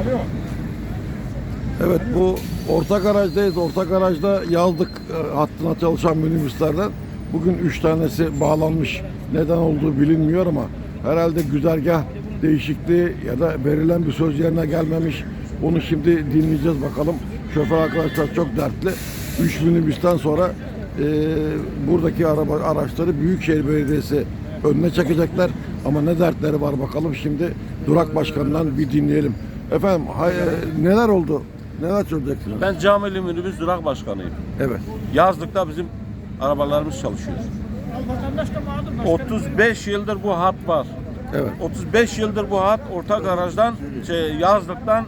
Alo. Evet bu orta garajdayız. Orta garajda yazlık e, hattına çalışan minibüslerden bugün 3 tanesi bağlanmış. Neden olduğu bilinmiyor ama herhalde güzergah değişikliği ya da verilen bir söz yerine gelmemiş. Onu şimdi dinleyeceğiz bakalım. Şoför arkadaşlar çok dertli. 3 minibüsten sonra e, buradaki araba araçları Büyükşehir Belediyesi önüne çekecekler. Ama ne dertleri var bakalım şimdi Durak Başkanı'ndan bir dinleyelim. Efendim hay- e, neler oldu? Neler söyleyeceksiniz? Ben Camili Minibüs Durak Başkanıyım. Evet. Yazlıkta bizim arabalarımız çalışıyor. Vatandaş da mağdur. 35 yıldır bu hat var. Evet. 35 yıldır bu hat orta garajdan, şey, yazlıktan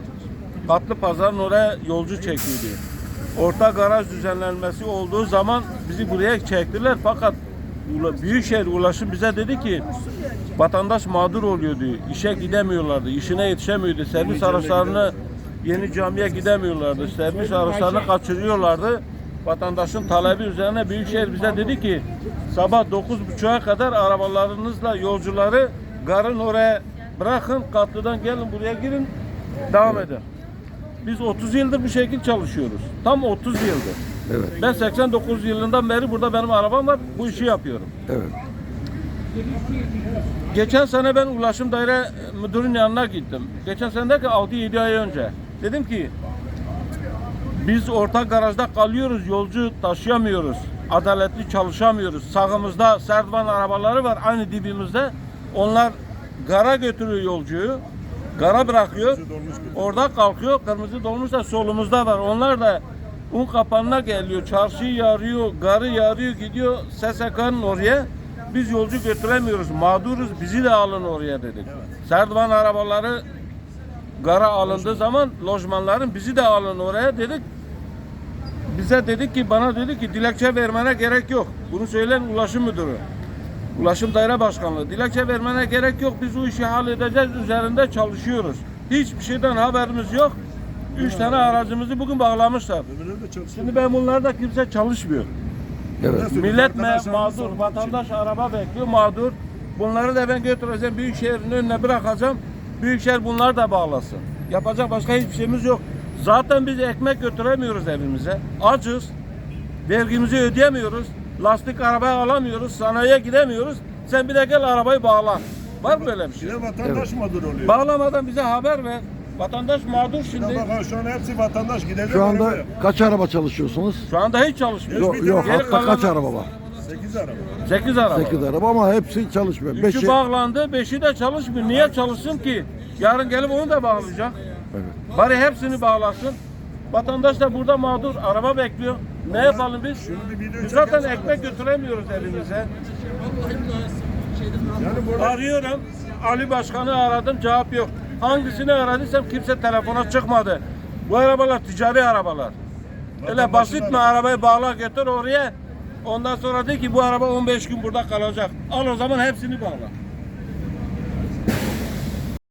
katlı pazarın oraya yolcu çekiyordu. Orta garaj düzenlenmesi olduğu zaman bizi buraya çektiler fakat Büyükşehir Ulaşım bize dedi ki vatandaş mağdur oluyordu. İşe gidemiyorlardı, işine yetişemiyordu. Servis araçlarını yeni camiye gidemiyorlardı. Servis araçlarını kaçırıyorlardı. Vatandaşın talebi üzerine Büyükşehir bize dedi ki sabah 9.30'a kadar arabalarınızla yolcuları garın oraya bırakın, katlıdan gelin buraya girin, devam edin. Biz 30 yıldır bu şekilde çalışıyoruz. Tam 30 yıldır. Evet. Ben 89 yılından beri burada benim arabam var. Bu işi yapıyorum. Evet. Geçen sene ben Ulaşım Daire Müdürü'nün yanına gittim. Geçen sene derken 6-7 ay önce. Dedim ki biz ortak garajda kalıyoruz, yolcu taşıyamıyoruz. Adaletli çalışamıyoruz. Sağımızda Serdivan arabaları var aynı dibimizde. Onlar gara götürüyor yolcuyu. Gara bırakıyor. Orada kalkıyor. Kırmızı dolmuş da solumuzda var. Onlar da un kapanına geliyor. Çarşıyı yarıyor, garı yarıyor, gidiyor SSK'nın oraya. Biz yolcu götüremiyoruz. Mağduruz. Bizi de alın oraya dedik. Serdivan arabaları gara alındığı zaman lojmanların bizi de alın oraya dedik. Bize dedik ki bana dedi ki dilekçe vermene gerek yok. Bunu söyleyen ulaşım müdürü. Ulaşım Daire Başkanlığı. Dilekçe vermene gerek yok. Biz o işi halledeceğiz. Üzerinde çalışıyoruz. Hiçbir şeyden haberimiz yok. Üç tane aracımızı bugün bağlamışlar. Şimdi ben bunlarda kimse çalışmıyor. Evet. Millet me- mağdur, vatandaş araba bekliyor mağdur. Bunları da ben götüreceğim Büyükşehir'in önüne bırakacağım. Büyükşehir bunları da bağlasın. Yapacak başka hiçbir şeyimiz yok. Zaten biz ekmek götüremiyoruz evimize. Acız. Vergimizi ödeyemiyoruz. Lastik arabaya alamıyoruz. Sanayiye gidemiyoruz. Sen bir de gel arabayı bağla. Var mı böyle bir şey? Bir de vatandaş mağdur oluyor. Bağlamadan bize haber ver. Vatandaş mağdur şimdi. Ya bak şu an hepsi vatandaş gidecek Şu anda arabaya. kaç araba çalışıyorsunuz? Şu anda hiç çalışmıyor. Yok, yok Geri hatta kalan- kaç araba var? 8 araba. 8 araba. 8 araba ama hepsi çalışmıyor. Üçü Beşi... bağlandı, beşi de çalışmıyor. Niye çalışsın ki? Yarın gelip onu da bağlayacak. Evet. Bari hepsini bağlasın. Vatandaş da burada mağdur, araba bekliyor. Ne yapalım biz? Biz zaten ekmek götüremiyoruz burada Arıyorum, Ali Başkan'ı aradım, cevap yok. Hangisini aradıysam kimse telefona çıkmadı. Bu arabalar ticari arabalar. Öyle basit mi arabayı bağla götür oraya. Ondan sonra de ki bu araba 15 gün burada kalacak. Al o zaman hepsini bağla.